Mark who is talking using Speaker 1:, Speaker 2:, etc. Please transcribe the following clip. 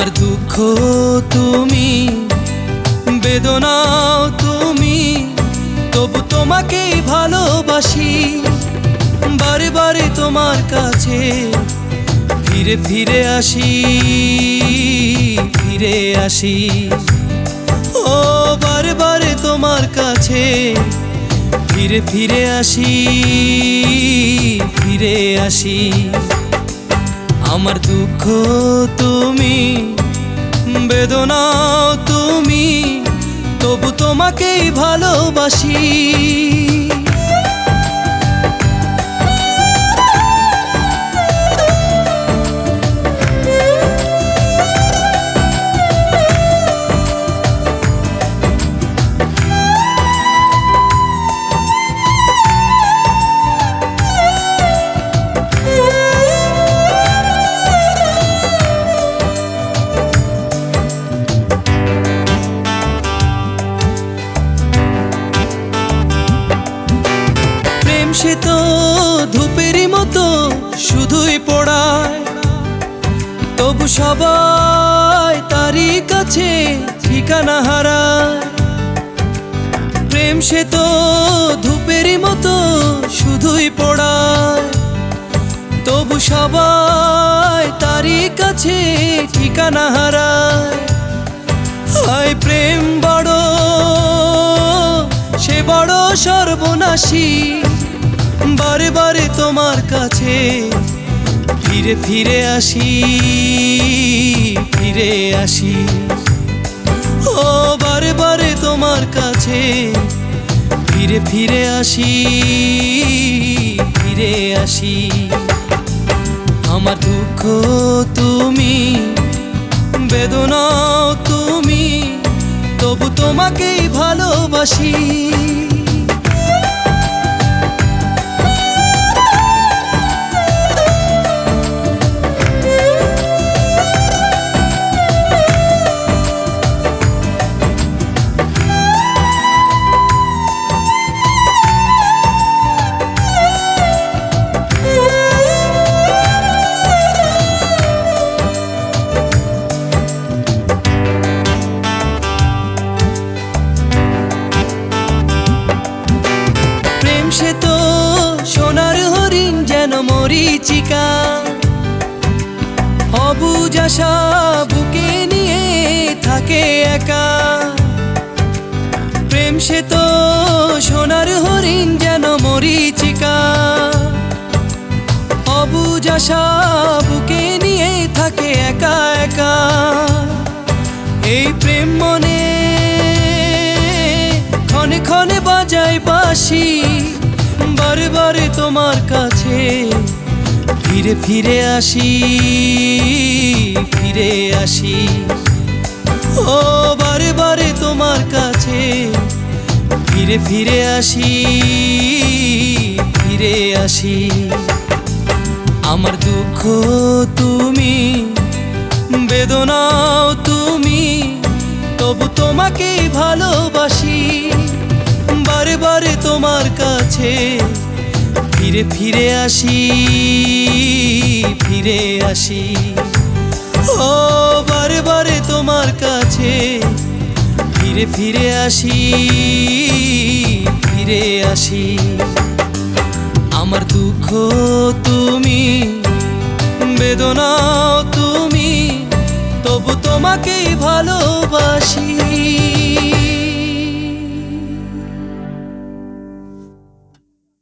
Speaker 1: আমার দুঃখ তুমি, বেদনাও তুমি, তবু তোমাকেই ভালোবাসি। বারে বারে তোমার কাছে ফিরে ফিরে আসি ফিরে আসি। ও বারে বারে তোমার কাছে ফিরে ফিরে আসি ফিরে আসি। আমার দুঃখ তুমি বেদনাও তুমি তবু তোমাকেই ভালোবাসি। সে তো ধূপেরই মতো শুধুই পড়ায়। তবু সবাই তারই কাছে ঠিকানা হারায়। প্রেম সে তো ধূপেরই মতো শুধুই পড়ায়। তবু সবাই তারই কাছে ঠিকানা হারায়। হায় প্রেম বড়, সে বড় সর্বনাশী। বারে বারে তোমার কাছে ফিরে ফিরে আসি ফিরে আসি। ও, বারে বারে তোমার কাছে ফিরে ফিরে আসি ফিরে আসি। আমার দুঃখ তুমি, বেদনাও তুমি, তবু তোমাকেই ভালোবাসি। মরিচিকা অবুজ আশা বুকে নিয়ে থাকে একা। প্রেম সে তো সোনার হরিণ যেন মরিচিকা। অবুজ আশা বুকে নিয়ে থাকে একা একা। এই প্রেম মনে ক্ষণে ক্ষণে বাজায় বাসি বারে বারে তোমার কাছে। ফিরে ফিরে আসি ফিরে আসি। ও, বারে বারে তোমার কাছে। ফিরে ফিরে আসি ফিরে আসি। আমার দুঃখ তুমি, বেদনাও তুমি, তবু তোমাকেই ভালোবাসি। বারে বারে তোমার কাছে ফিরে ফিরে আসি ফিরে আসি। ও বারে বারে তোমার কাছে ফিরে ফিরে আসি ফিরে আসি। আমার দুঃখ তুমি, বেদনাও তুমি, তবু তোমাকেই ভালোবাসি।